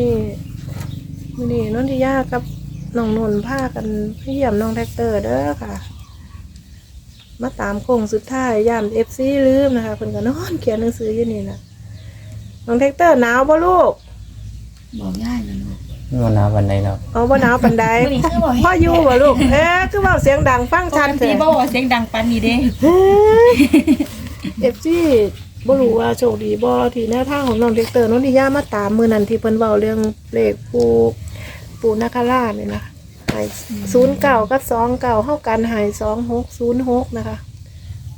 นี่มื้อนี้นนทิยากับน้องนนท์พากันไปเยี่ยมน้องแท็กเตอร์เด้อค่ะ มาตามโค้งสุดท้ายย่ามเอฟซีลืมนะคะเพิ่นก็นอนเขียนหนังสืออยู่นี่นะน้องแท็กเตอร์หนาวบ่ลูกบอกง่ายนะลูกมันหนาววันใดเนาะเอาบ่หนาวปานใดวันนี้คือบอกพ่ออยู่บ่ลูกเอ๊ะคือเว้าเสียงดังฟังชัชันดตีเถบออะกว่าเสียงดังปันนี่เด้เอฟซี บ่รู้ว่าโชคดีบ่ที่แนวทางของน้องแท็กเตอร์นนทิยามาตามมื้อนั้นที่เพิ่นเว้าเรื่องเลขปูปูนาคราชนี่นะให้ศูนย์เก่ากับสองเก่าเข้ากันใหายสองหกศูนย์หกนะคะ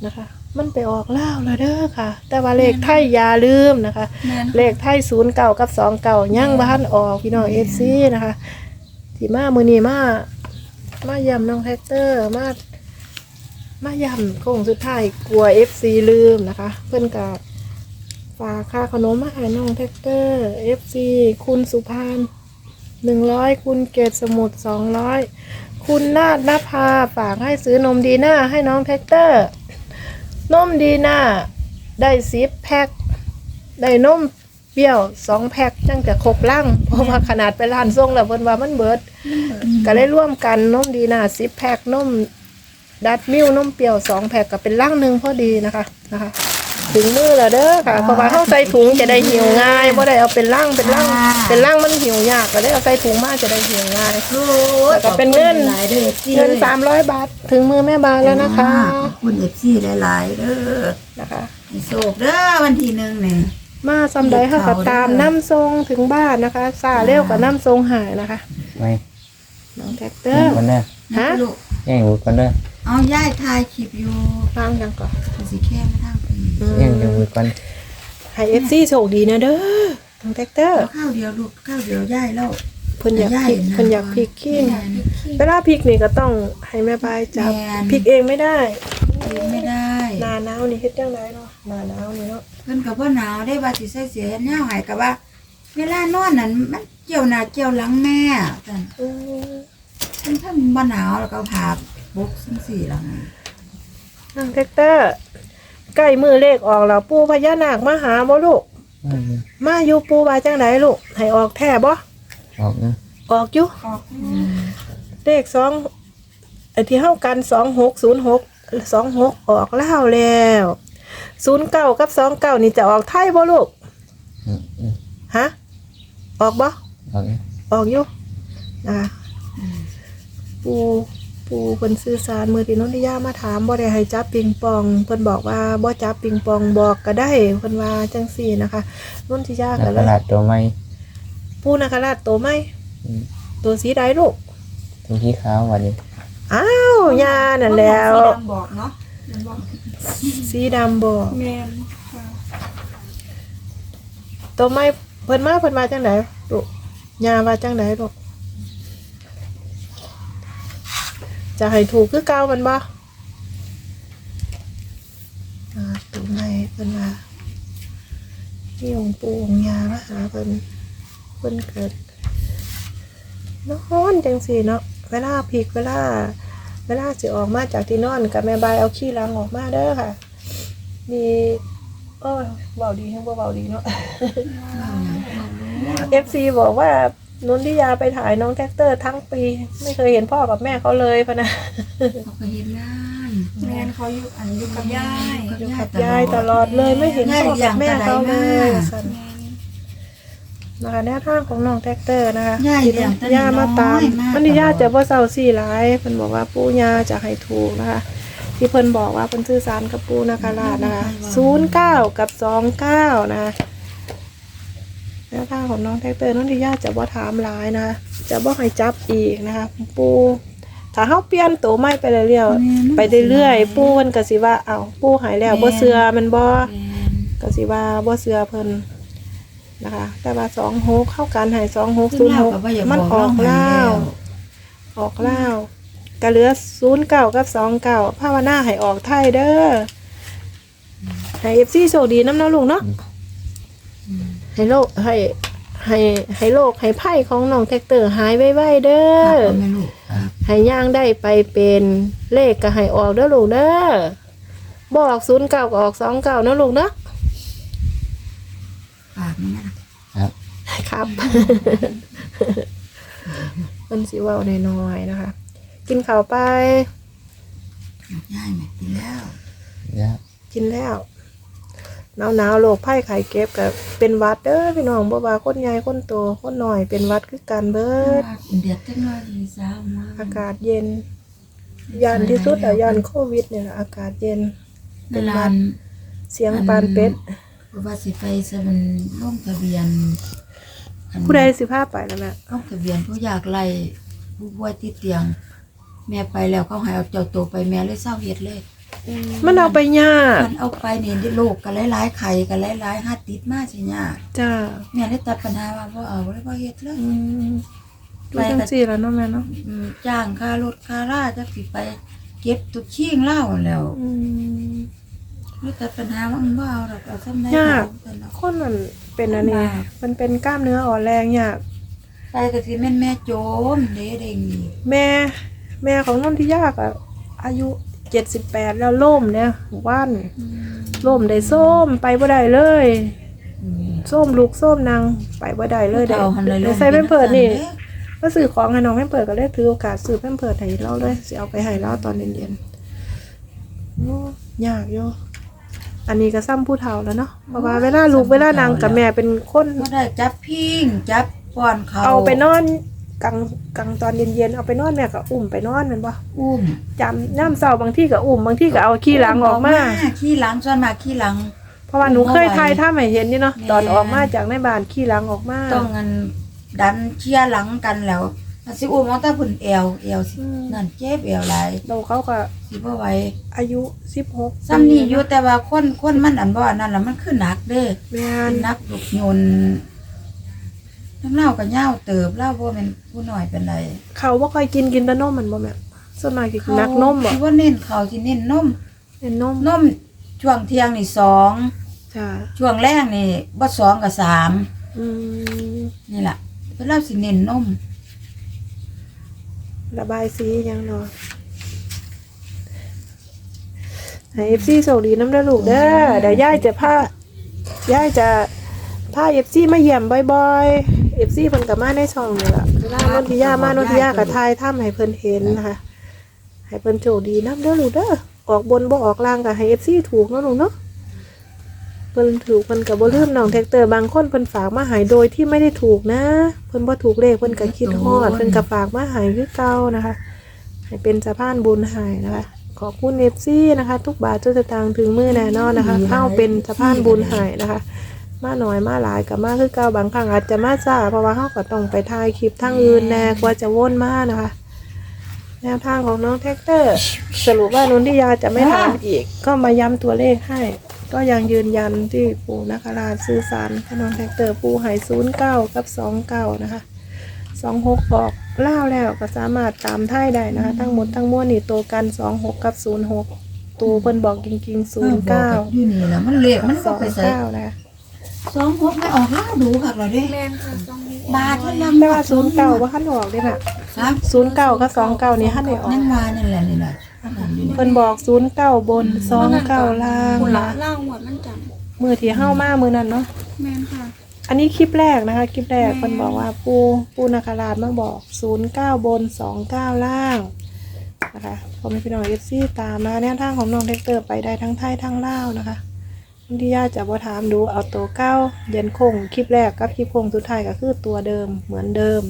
นะคะ มันไปออกเล่าวแล้วเด้อค่ะ แต่ว่าเลขไทยอย่าลืมนะคะ แม่นเลขไทยศูนย์เก่ากับสองเก่ายังบ้านออกพี่น้องเอฟซีนะคะที่มามือนี้มา มาย่ำน้องแท็กเตอร์ มา มาย่ำโค้งสุดท้ายกลัวเอฟซีลืมนะคะ เพื่อนกับฝากค่าขนมมาให้น้องแท็กเตอร์เอฟซีคุณสุพานหนึ่งร้อยคุณเกตสมุทรสองร้อยคุณนาดนภาฝากให้ซื้อนมดีน่าให้น้องแท็กเตอร์นมดีน่าได้สิบแพ็คได้นมเปรี้ยวสองแพ็คจังจะครบลังเพราะว่าขนาดไปร้านส่งแล้วเพิ่นว่ามันเบิด ก็เลยร่วมกันนมดีน่าสิบแพ็คนม ดัดมิลนมเปรี้ยวสองแพ็คก็เป็นลังหนึ่งพอดีนะคะนะคะ ถึงมือแล้วเด้อค่ะเพราะว่าเข้าใส่ถุงจะได้หิวง่ายบ่ได้เอาเป็นลังเป็นลังเป็นลังมันหิวยากก็เลยเอาใส่ถุงมาจะได้หิวง่ายโอ้แล้วก็เป็นเงินหลายเด้อซี่เงินสามร้อยบาทถึงมือแม่บานแล้วนะคะขอบคุณเอฟซีหลายๆเด้อนะคะให้โศกเด้อวันที่หนึ่งเนี่ยมาซำใดค่ะก็ตามน้ำทรงถึงบ้านนะคะซาเร็วกับน้ำทรงหายนะคะไม่น้องแท็กเตอร์วันเด้อฮะลูกแย่งวุดกันเด้อ เอาย่ายทายคลิปอยู่ฟังยังก่อนมันสิแค่ไม่ทางไปแย่งจะวุดกันให้เอฟซีโชคดีนะเด้อน้องแท็กเตอร์เอาข้าวเดียวลูกข้าวเดียวย่ายแล้วเพิ่นอยากพริกได้นะเพิ่นอยากพริกขี้ย่ายนี่ขี้เวลาพริกนี่ก็ต้องให้แม่บายจับแม่นพริกเองไม่ได้กินไม่ได้หนาหนาวนี่เฮ็ดจังไดเนาะหนาหนาวนี่เนาะเพิ่นก็บ่หนาวได้ว่าสิใส่เสียแนวใหายก็ว่า เวลานอนนั่นมันเกี่ยวหน้าเกี่ยวหลังแม่จังอืมเพิ่นถ้าบ่หนาวแล้วก็ผ่า บุกจังซี่ล่ะน้องแท็กเตอร์ใกล้มือเลขออกแล้วปู่พญานาคมาหาบ่ลูกอืมมาอยู่ปู่ว่าจังไดลูก ให้ออกแท้บ่ออกนะออกอยู่ออกเลขสองไอ้ที่เท่ากันสองหกศูนย์หกสองหกออกแล้วแล้วศูนย์เก้ากับสองเก้านี่จะออกไทยบ่ลูกอืมอืมฮะออกบ่ออกนะออกอยู่นะปู ปูเพิ่นสื่อสารมือที่นนทิยามาถามบ่ได้ให้จับปิงปอง เพิ่นบอกว่าบ่จับปิงปองบอกก็ได้เพิ่นว่าจังซี่นะคะนนทิยานัก็กเลตยลาดตัวใหม่ปูนาคราชโตไหมอืมตัวสีใดลูกตัวขี้ขาววันนี้อ้าวยานั่นแล้ว สีดำบอกเนาะสีดำบอกแม่นตัวไม่เพิ่นมาเพิ่นมาจังไดลูกยาว่าจังไดลูก จะให้ถูกคือเก่ามันบ่อ่าตัวไม่เพิ่นมาที่องค์ปู่องค์ยามาหาเพิ่นเพิ่นเกิดนอนจังสี่เนาะเวลาพีกเวลาเวลาสิออกมาจากที่นอนกับแม่บายเอาขี้ล้างออกมาเด้อค่ะ มีโอ้ยเบาดีทั้งบ่เบาดีเนาะเอฟซีบอกว่า นุนทิยาไปถ่ายน้องแท็กเตอร์ทั้งปี ไม่เคยเห็นพ่อกับแม่เขาเลยพะนะเขาก็เฮ็ดงานแม่นเขาอยู่อันอยู่กับยายอยู่กับยายตลอดเลยไม่เห็นพ่อกับแม่เขาเลยสั่นนะคะแนวทางของน้องแท็กเตอร์นะคะย่ายเลี้ยงแต่ย่ามาตามน้อยมันนี่ย่าจะว่าเศร้าสี่หลายเพิ่นบอกว่าปู่ย่าจะให้ถูกนะคะ ที่เพิ่นบอกว่าเพิ่นซื้อสารกับปู่นาคาราชนะคะศูนย์เก้ากับสองเก้านะคะ แนวทางของน้องแท็กเตอร์น้องที่ย่าจะว่าถามหลายนะคะจะว่าให้จับอีกนะคะปู่ถ้าเฮาเปลี่ยนตัวใหม่ไปเรื่อยๆไปเรื่อยๆปู่เพิ่นก็สิว่าเอ้าปู่หายแล้วบ่เชื่อแมันบ่แม่นก็สิว่าบ่เชื่อเพิ่นนะคะ แต่ว่าสองหกเข้ากันให้สองหกศูนย์หกก็บ่อยากมันบอกออกเราแล้แล้ววออกเล่าวก็เหลือศูนย์เก้ากับสองเก้าภาวนาให้ออกไทยเด้อให้เอฟซีโชคดีน้ำเน้าลูกเนาะ ให้โลกให้ให้ให้โลกให้ไพ่ของน้องแท็กเตอร์หายไวๆเด้ครัอบแม่ลูกครับให้ย่างได้ไปเป็นเลขก็ให้ออกเด้อลูกเด้อบอกศูนย์เก้าก็ออกสองเก้านะลูกเนาะฝากนี่นะครับ ครับเพิ่นสิเว้าน้อยๆนะคะ กินข้าวไปย่ายแม่กินแล้วยากกินแล้ว หนาวหนาวๆโรคไข้ไข้เก็บกับเป็นหวัดเด้อพี่น้องบ่ว่าคนใหญ่คนโตคนน้อยเป็นหวัดคือกันเบิดเดือดจังเลยอีสาวมาอากาศเย็นยานที่สุดอะยานโควิดเนี่ยล่ะอากาศเย็นเวลาเสียงปานเป็ดเพราะว่าสิไปสมันลงทะเบียนอันผู้ใดสิพาไปแล้วแม่ลงทะเบียนผู้อยากไล่ผู้ป่วยติดเตียง แม่ไปแล้วเขาให้เอาเจ้าตัวไปแม่เลยเศร้าเฮ็ดเลย มันเอาไปยากมันเอาไปเนี่ยได้โรคกันหลายๆไข่กันหลายๆหัดติดมาสิยากจ้าแม่ได้ตัดปัญหาว่าบ่เอาเลยบ่เฮ็ดเลยอืมดูจังซี่แล้วเนาะแม่เนาะอืมจ้างค่ารถค่าราจักสิไป เก็บตุกชิงเหล้าแล้วอืมไม่ตัดปัญหาว่ามันบ่เอาดอกเอาซ้ำได้ยากเอาแต่เนาะคนมันเป็นอันนี้ลำบากมันเป็นกล้ามเนื้ออ่อนแรงยากไปก็สิแม่นแม่โจมเด้เด้งนี่แม่ แม่ของนนทิยากอะอายุ เจ็ดสิบแปดแล้วล่มเนี่ยว่านล่มได้ส้มไปบ่ได้เลยอืมส้มลูกส้มนางไปบ่ได้เลยเอาหันเลยได้ใส่เพิ่มเพิดนี่ก็ซื้อของให้น้องเพิ่มเพิดก็เลยถือโอกาสซื้อเพิ่มเพิดให้เราเลยสิเอาไปให้เราตอนเย็นๆโอ้ยากโยอันนี้ก็ซ้ำผู้เฒ่าแล้วเนาะเพราะว่าเวลาลูกเวลานางกับแม่เป็นคนบ่ได้จับพิงจับป้อนเขาเอาไปนอน กลางกลางตอนเย็นๆเอาไปนอนแม่ก็อุ้มไปนอนแมันบ่อุ้มจำย่ำเศร้าบางที่ก็อุ้มบางที่ก็เอาขี้หลังออกมา ขี้หลังส่วนมากขี้หลัง เพราะว่าหนูเคยทายถ้าไม่เห็นนี่เนาะแม่ตอนออกมาจากในบ้านขี้หลังออกมาต้องงันดันเชียร์หลังกันแล้วมันสิอุ้มเอาแต่พุ่นแอวแอวสินั่นเจ็บแอวหลายเราเขาก็สิบ่ไหวอายุสิบหกซ้ำนี่อยู่แต่ว่าคนคนมันอันบ่อันนั้นล่ะมันคือหนักเด้แม่มันนหนักลูกยนต์ ทั้งเล่าก็ยาวเติบเล่าบ่แม่นผู้น้อยเป็นไรเขาบ่ค่อยกินกินแต่นมมันบ่แม่ส่วนมากสิกินนักนมบ่ที่ว่าเน้นเขาสิเน้นนมเป็นนมนมช่วงเที่ยงนี่สองจ้าช่วงแรกนี่บ่สองกับสามอืมนี่ล่ะเพิ่นเล่าสิเน้นนมระบายสียังเนาะให้ FC โชคดีน้ำเด้อลูกเด้อเดี๋ยวยายจะพายายจะพา FC มาเยี่ยมบ่อยๆ FC เพิ่นก็มาในช่องนี่ล่ะเวลานนทิยามา นนทิยาก็ทายถ้ำให้เพิ่นเห็นนะคะ ให้เพิ่นโชคดีน้ำเด้อลูกเด้อ ออกบนบ่ออกล่างก็ให้ FC ถูกเนาะลูกเนาะ เพิ่นถูกเพิ่นก็บ่ลืมน้องแท็กเตอร์บางคนเพิ่นฝากมาใหายโดยที่ไม่ได้ถูกนะ เพิ่นบ่ถูกเลขเพิ่นก็คิดฮอดเพิ่นก็ฝากมาใหายคือเก่านะคะ ให้เป็นสะพานบุญให้นะคะ ขอบคุณ FC นะคะ ทุกบาททุกสตางค์ถึงมือแน่นอนนะคะเข้าเป็นสะพานบุญให้นะคะ มาหน่อยมาหลายกับมาคือเก่าบางครั้งอาจจะมาซ่าเพราะว่าเขาก็ต้องไปถ่ายคลิปทางอื่นแน่กว่าจะวนมานะคะ แนวทางของน้องแท็กเตอร์ สรุปว่านุนทิยาจะไม่ถามอีก ก็มาย้ำตัวเลขให้ ก็ยังยืนยันที่ปู่นักราชสื่อสารกับน้องแท็กเตอร์ปู่หายศูนย์เก้ากับสองเก้านะคะสองหกบอกเล่าวแล้วก็สามารถตามท่ายได้นะคะ ทั้งหมดทั้งมวลนี่ตัวกันสองหกกับศูนย์หกตูเพิ่นบอกจริงๆศูนย์เก้าอยู่นี่ล่ะมันเลขมันสก็องไปใส่เก้านะคะ สองหกไม่ออกแล้วดูคักแล้วเด้แม่นค่ะต้องมีบาทมันลำแต่ว่าศูนย์เก้าว่าขั้นออกได้แบบครับศูนย์เก้ากับสองเก้านี่ขั้นไหนออกนั่นว่านั่นแหละนี่แหละนั่นอยู่นี่เพิ่นบอกศูนย์เก้าบนสองเก้าล่างคุณละนะล่างหมดมันจังมือที่เข้ามามือนั้นเนาะแม่นค่ะ อันนี้คลิปแรกนะคะ คลิปแรกเพิ่นบอกว่าปูปูนาคาราชมาบอกศูนย์เก้าบนสองเก้าล่างนะคะผมเป็นพี่น้องเอฟซีตามมาแนวทางของน้องเด็กเตอร์ไปได้ทั้งไทยทั้งลาวนะคะ ที่ญาติจะบ่ถามดูเอาตัวเก้าเย็นคงคลิปแรกกับคลิปโคงสุดท้ายก็คือตัวเดิมเหมือนเดิม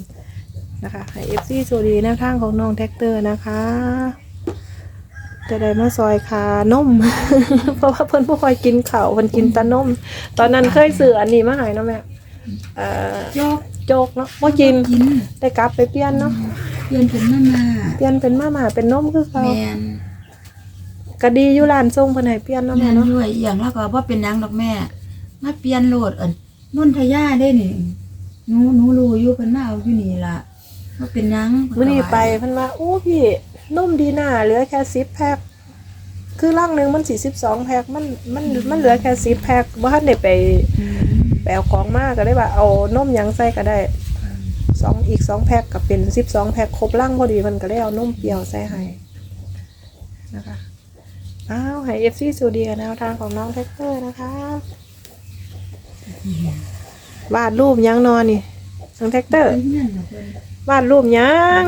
นะคะให้เอฟซีโชดีแนวทางของน้องแท็กเตอร์นะคะ จะได้มาซอยคานม เพราะว่าเพิ่นบ่ค่อยกินข้าวเพิ่นกินแต่นม ตอนนั้นเคยซื้ออันนี้มาให้เนาะแม่เอ่อโยกโจกเนาะบ่กินกินได้กลับไปเปลี่ยนเนาะเปลี่ยนเป็นมาม่าเปลี่ยนเป็นมาม่าเป็นนมคือเขาแมน ก็ดีอยู่ร้านส่งเพิ่นให้เปลี่ยนเนาะแม่แม่นเนาะด้วยอหย่างแล้วก็บ่เป็นหยังดอกแม่ มาเปลี่ยนโหลดอันนนทยาได้นี่หนูหนูรู้อยู่เพิ่นมาเอาอยู่นี่ล่ะบ่เป็นหยังมื้อนี้ไปเพิ่นว่าโอ้พี่นมดีน่าเหลือแค่10แพ็คคือลังหนึงมันสิ12แพ็คมันมันมันเหลือแค่10แพ็คบ่ทันได้ไปอืมไปเอาของมาก็ได้ว่าเอานมหยังใส่ก็ได้สองอีกสองแพ็คก็เป็น12แพ็คครบลังพอดีเพิ่นก็ได้เอานมเปรี้ยวใส่ให้นะคะ อ้าวให้เอฟซีสูดีกับแนวทางของน้องแท็กเตอร์นะคะวาดรูปหยังนอนนี่น้องแท็กเตอร์เพื่อนน่ะเพิ่นวาดรูปหยัง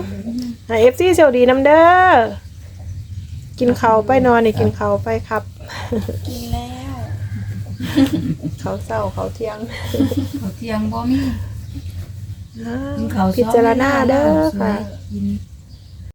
ให้ FC เซลดีน้ำเด้อกินข้าวไปนอนนี่กินข้าวไปครับ กินแล้ว เขาวเศร้าเขาวเที่ยง เขาเที่ยงบ่มีอ้าวกินข้าวพิจารณาเด้อสวยค่ะกิน